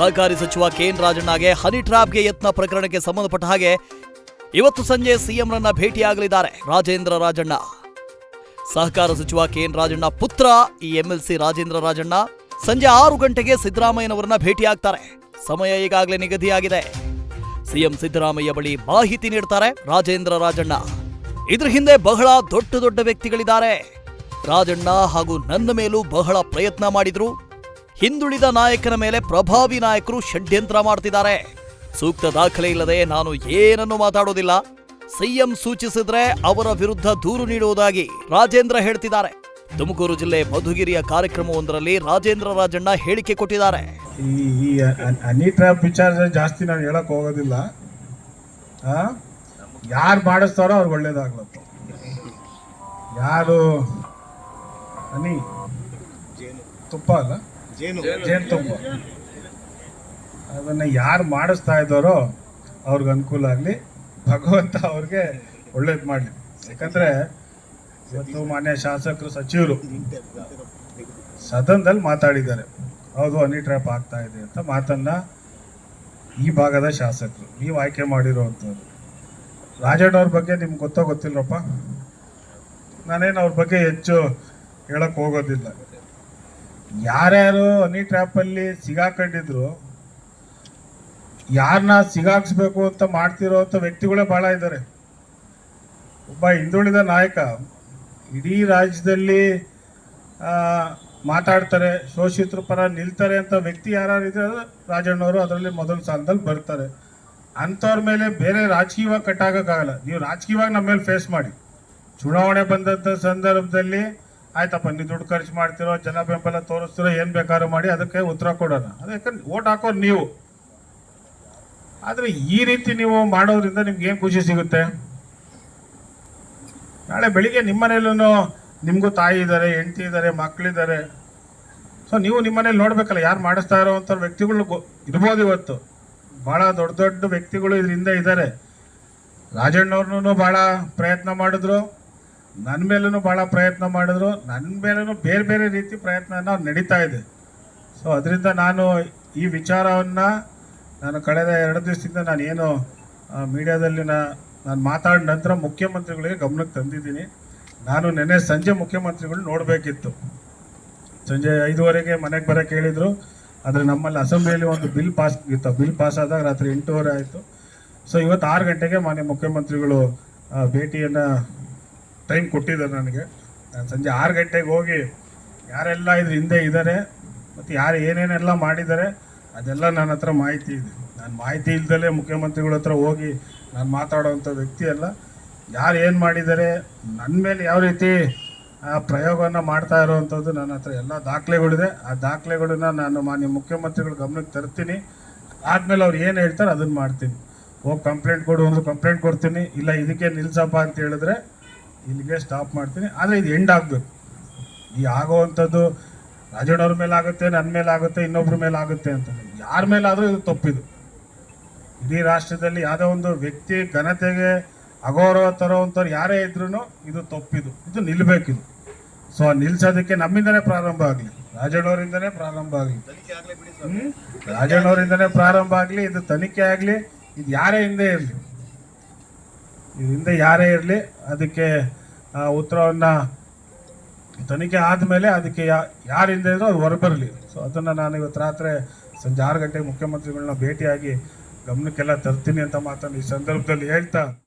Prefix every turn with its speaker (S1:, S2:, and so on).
S1: ಸಹಕಾರಿ ಸಚಿವ ಕೆಎನ್ ರಾಜಣ್ಣಗೆ ಹನಿ ಟ್ರಾಪ್ಗೆ ಯತ್ನ ಪ್ರಕರಣಕ್ಕೆ ಸಂಬಂಧಪಟ್ಟ ಹಾಗೆ ಇವತ್ತು ಸಂಜೆ ಸಿಎಂರನ್ನ ಭೇಟಿಯಾಗಲಿದ್ದಾರೆ ರಾಜೇಂದ್ರ ರಾಜಣ್ಣ. ಸಹಕಾರ ಸಚಿವ ಕೆಎನ್ ರಾಜಣ್ಣ ಪುತ್ರ ಈ ಎಂಎಲ್ಸಿ ರಾಜೇಂದ್ರ ರಾಜಣ್ಣ ಸಂಜೆ ಆರು ಗಂಟೆಗೆ ಸಿದ್ದರಾಮಯ್ಯನವರನ್ನ ಭೇಟಿಯಾಗ್ತಾರೆ. ಸಮಯ ಈಗಾಗಲೇ ನಿಗದಿಯಾಗಿದೆ. ಸಿಎಂ ಸಿದ್ದರಾಮಯ್ಯ ಬಳಿ ಮಾಹಿತಿ ನೀಡ್ತಾರೆ ರಾಜೇಂದ್ರ ರಾಜಣ್ಣ. ಇದ್ರ ಹಿಂದೆ ಬಹಳ ದೊಡ್ಡ ದೊಡ್ಡ ವ್ಯಕ್ತಿಗಳಿದ್ದಾರೆ. ರಾಜಣ್ಣ ಹಾಗೂ ನನ್ನ ಮೇಲೂ ಬಹಳ ಪ್ರಯತ್ನ ಮಾಡಿದ್ರು. ಹಿಂದುಳಿದ ನಾಯಕನ ಮೇಲೆ ಪ್ರಭಾವಿ ನಾಯಕರು ಷಡ್ಯಂತ್ರ ಮಾಡ್ತಿದ್ದಾರೆ. ಸೂಕ್ತ ದಾಖಲೆ ಇಲ್ಲದೆ ನಾನು ಏನನ್ನು ಮಾತಾಡೋದಿಲ್ಲ. ಸಿಎಂ ಸೂಚಿಸಿದ್ರೆ ಅವರ ವಿರುದ್ಧ ದೂರು ನೀಡುವುದಾಗಿ ರಾಜೇಂದ್ರ ಹೇಳ್ತಿದ್ದಾರೆ. ತುಮಕೂರು ಜಿಲ್ಲೆ ಮಧುಗಿರಿಯ ಕಾರ್ಯಕ್ರಮವೊಂದರಲ್ಲಿ ರಾಜೇಂದ್ರ ರಾಜಣ್ಣ ಹೇಳಿಕೆ ಕೊಟ್ಟಿದ್ದಾರೆ.
S2: ಜಾಸ್ತಿ ನಾನು ಹೇಳಕ್ ಹೋಗೋದಿಲ್ಲ. ಯಾರು ಮಾಡಿಸ್ತಾರೋ ಅವ್ರಿಗೆ ಒಳ್ಳೇದಾಗ್ಲಪ್ಪ ಯಾರು ಅನಿ? ತುಪ್ಪ ಅಲ್ಲ? ಜೇನು ಅದನ್ನು ಅದನ್ನ ಯಾರು ಮಾಡಿಸ್ತಾ ಇದ್ದಾರೋ ಅವ್ರಿಗೆ ಅನುಕೂಲ ಆಗಲಿ. ಭಗವಂತ ಅವ್ರಿಗೆ ಒಳ್ಳೇದು ಮಾಡಲಿ. ಯಾಕಂದ್ರೆ ಇವತ್ತು ಮಾನ್ಯ ಶಾಸಕರು ಸಚಿವರು ಸದನದಲ್ಲಿ ಮಾತಾಡಿದ್ದಾರೆ. ಹೌದು ಹನಿ ಟ್ರ್ಯಾಪ್ ಆಗ್ತಾ ಇದೆ ಅಂತ ಮಾತನ್ನ ಈ ಭಾಗದ ಶಾಸಕರು ನೀವು ಆಯ್ಕೆ ಮಾಡಿರೋವಂಥವ್ರು ರಾಜಣ್ಣ ಅವ್ರ ಬಗ್ಗೆ ನಿಮ್ಗೆ ಗೊತ್ತೋ ಗೊತ್ತಿಲ್ಲಪ್ಪ ನಾನೇನು ಅವ್ರ ಬಗ್ಗೆ ಹೆಚ್ಚು ಹೇಳಕ್ಕೆ ಹೋಗೋದಿಲ್ಲ. ಯಾರ್ಯಾರು ಹನಿ ಟ್ರ್ಯಾಪಲ್ಲಿ ಸಿಗಾಕೊಂಡಿದ್ರು ಯಾರನ್ನ ಸಿಗಾಕ್ಸ್ಬೇಕು ಅಂತ ಮಾಡ್ತಿರೋ ಅಂತ ವ್ಯಕ್ತಿಗಳೇ ಭಾಳ ಇದ್ದಾರೆ ಒಬ್ಬ ಹಿಂದುಳಿದ ನಾಯಕ ಇಡೀ ರಾಜ್ಯದಲ್ಲಿ ಮಾತಾಡ್ತಾರೆ, ಶೋಷಿತರ ಪರ ನಿಲ್ತಾರೆ ಅಂತ ವ್ಯಕ್ತಿ ಯಾರು ಇದ್ರೆ ರಾಜಣ್ಣವರು, ಅದರಲ್ಲಿ ಮೊದಲ ಸ್ಥಾನದಲ್ಲಿ ಬರ್ತಾರೆ. ಅಂಥವ್ರ ಮೇಲೆ ಬೇರೆ ರಾಜಕೀಯವಾಗಿ ಕಟ್ಟಾಗಕ್ಕಾಗಲ್ಲ ನೀವು ರಾಜಕೀಯವಾಗಿ ನಮ್ಮ ಮೇಲೆ ಫೇಸ್ ಮಾಡಿ. ಚುನಾವಣೆ ಬಂದಂಥ ಸಂದರ್ಭದಲ್ಲಿ ಆಯ್ತಪ್ಪ ನೀವು ದುಡ್ಡು ಖರ್ಚು ಮಾಡ್ತಿರೋ, ಜನ ಬೆಂಬಲ ತೋರಿಸ್ತಿರೋ, ಏನು ಬೇಕಾದ್ರು ಮಾಡಿ, ಅದಕ್ಕೆ ಉತ್ತರ ಕೊಡೋಣ. ಅದಕ್ಕೆ ಓಟ್ ಹಾಕೋರು ನೀವು. ಆದರೆ ಈ ರೀತಿ ನೀವು ಮಾಡೋದ್ರಿಂದ ನಿಮ್ಗೆ ಏನು ಖುಷಿ ಸಿಗುತ್ತೆ? ನಾಳೆ ಬೆಳಿಗ್ಗೆ ನಿಮ್ಮ ಮನೇಲೂ ನಿಮಗೂ ತಾಯಿ ಇದ್ದಾರೆ, ಹೆಂಡತಿ ಇದ್ದಾರೆ ಮಕ್ಕಳಿದ್ದಾರೆ ಸೊ ನೀವು ನಿಮ್ಮ ಮನೇಲಿ ನೋಡ್ಬೇಕಲ್ಲ, ಯಾರು ಮಾಡಿಸ್ತಾ ಇರೋವಂಥ ವ್ಯಕ್ತಿಗಳು ಇರ್ಬೋದು ಇವತ್ತು. ಭಾಳ ದೊಡ್ಡ ದೊಡ್ಡ ವ್ಯಕ್ತಿಗಳು ಇದರಿಂದ ಇದ್ದಾರೆ. ರಾಜಣ್ಣವ್ರನ್ನೂ ಭಾಳ ಪ್ರಯತ್ನ ಮಾಡಿದ್ರು. ನನ್ನ ಮೇಲೂ ಭಾಳ ಪ್ರಯತ್ನ ಮಾಡಿದ್ರು. ನನ್ನ ಮೇಲೂ ಬೇರೆ ಬೇರೆ ರೀತಿ ಪ್ರಯತ್ನ ನಡೀತಾ ಇದೆ. ಸೊ ಅದರಿಂದ ನಾನು ಈ ವಿಚಾರವನ್ನು ನಾನು ಕಳೆದ ಎರಡು ದಿವಸದಿಂದ ನಾನು ಏನು ಮೀಡಿಯಾದಲ್ಲಿ ನಾನು ಮಾತಾಡಿದ ನಂತರ ಮುಖ್ಯಮಂತ್ರಿಗಳಿಗೆ ಗಮನಕ್ಕೆ ತಂದಿದ್ದೀನಿ. ನಾನು ನೆನ್ನೆ ಸಂಜೆ ಮುಖ್ಯಮಂತ್ರಿಗಳು ನೋಡಬೇಕಿತ್ತು. ಸಂಜೆ ಐದುವರೆಗೆ ಮನೆಗೆ ಬರೋಕ್ಕೆ ಹೇಳಿದರು. ಆದರೆ ನಮ್ಮಲ್ಲಿ ಅಸೆಂಬ್ಲಿಯಲ್ಲಿ ಒಂದು ಬಿಲ್ ಪಾಸ್ ಇತ್ತು. ಬಿಲ್ ಪಾಸ್ ಆದಾಗ ರಾತ್ರಿ ಎಂಟೂವರೆ ಆಯಿತು. ಸೊ ಇವತ್ತು ಆರು ಗಂಟೆಗೆ ಮಾನ್ಯ ಮುಖ್ಯಮಂತ್ರಿಗಳು ಭೇಟಿಯನ್ನು ಟೈಮ್ ಕೊಟ್ಟಿದ್ದಾರೆ ನನಗೆ. ನಾನು ಸಂಜೆ ಆರು ಗಂಟೆಗೆ ಹೋಗಿ ಯಾರೆಲ್ಲ ಇದ್ರ ಹಿಂದೆ ಇದ್ದಾರೆ ಮತ್ತು ಯಾರು ಏನೇನೆಲ್ಲ ಮಾಡಿದ್ದಾರೆ, ಅದೆಲ್ಲ ನನ್ನ ಹತ್ರ ಮಾಹಿತಿ ಇದೆ. ನಾನು ಮಾಹಿತಿ ಇಲ್ದಲೇ ಮುಖ್ಯಮಂತ್ರಿಗಳ ಹತ್ರ ಹೋಗಿ ನಾನು ಮಾತಾಡೋವಂಥ ವ್ಯಕ್ತಿ ಅಲ್ಲ. ಯಾರು ಏನು ಮಾಡಿದ್ದಾರೆ ನನ್ನ ಮೇಲೆ ಯಾವ ರೀತಿ, ಆ, ಪ್ರಯೋಗವನ್ನು ಮಾಡ್ತಾ ಇರೋವಂಥದ್ದು ನನ್ನ ಹತ್ರ ಎಲ್ಲ ದಾಖಲೆಗಳಿದೆ. ಆ ದಾಖಲೆಗಳನ್ನ ನಾನು ಮಾನ್ಯ ಮುಖ್ಯಮಂತ್ರಿಗಳ ಗಮನಕ್ಕೆ ತರ್ತೀನಿ. ಆದಮೇಲೆ ಅವ್ರು ಏನು ಹೇಳ್ತಾರೆ ಅದನ್ನು ಮಾಡ್ತೀನಿ. ಹೋಗಿ ಕಂಪ್ಲೇಂಟ್ ಕೊಡು ಅಂದ್ರೆ ಕಂಪ್ಲೇಂಟ್ ಕೊಡ್ತೀನಿ. ಇಲ್ಲ, ಇದಕ್ಕೆ ನಿಲ್ಸಪ್ಪ ಅಂತ ಹೇಳಿದ್ರೆ ಇಲ್ಲಿಗೆ ಸ್ಟಾಪ್ ಮಾಡ್ತೀನಿ. ಆದರೆ ಇದು ಎಂಡ್ ಆಗಬೇಕು. ಈ ಆಗೋವಂಥದ್ದು ರಾಜಣ್ಣವ್ರ ಮೇಲೆ ಆಗುತ್ತೆ ನನ್ನ ಮೇಲೆ ಆಗುತ್ತೆ ಇನ್ನೊಬ್ರ ಮೇಲೆ ಆಗುತ್ತೆ ಅಂತ. ಯಾರ ಮೇಲಾದರೂ ಇದು ತಪ್ಪಿದು. ಇಡೀ ರಾಷ್ಟ್ರದಲ್ಲಿ ಯಾವುದೋ ಒಂದು ವ್ಯಕ್ತಿ ಘನತೆಗೆ ಅಗೌರವ ತರೋವಂಥವ್ರು ಯಾರೇ ಇದ್ರೂ ಇದು ತಪ್ಪಿದು. ಇದು ನಿಲ್ಲಬೇಕಿದು ಸೊ ನಿಲ್ಸೋದಕ್ಕೆ ನಮ್ಮಿಂದನೇ ಪ್ರಾರಂಭ ಆಗಲಿ. ರಾಜಣ್ಣವರಿಂದನೇ ಪ್ರಾರಂಭ ಆಗಲಿ. ರಾಜಣ್ಣವರಿಂದನೇ ಪ್ರಾರಂಭ ಆಗಲಿ ಇದು ತನಿಖೆ ಆಗಲಿ ಇದು ಯಾರೇ ಹಿಂದೆ ಇರಲಿ. ಇದರಿಂದ ಯಾರೇ ಇರಲಿ, ಅದಕ್ಕೆ ಉತ್ತರವನ್ನು ತನಿಖೆ ಆದಮೇಲೆ ಅದಕ್ಕೆ ಯಾರಿಂದ ಇದ್ರೂ ಅದು ಹೊರಬರಲಿ. ಸೊ ಅದನ್ನು ನಾನು ಇವತ್ತು ರಾತ್ರಿ ಸಂಜೆ ಆರು ಗಂಟೆಗೆ ಮುಖ್ಯಮಂತ್ರಿಗಳನ್ನ ಭೇಟಿಯಾಗಿ ಗಮನಕ್ಕೆಲ್ಲ ತರ್ತೀನಿ ಅಂತ ಮಾತನ್ನು ಈ ಸಂದರ್ಭದಲ್ಲಿ ಹೇಳ್ತಾ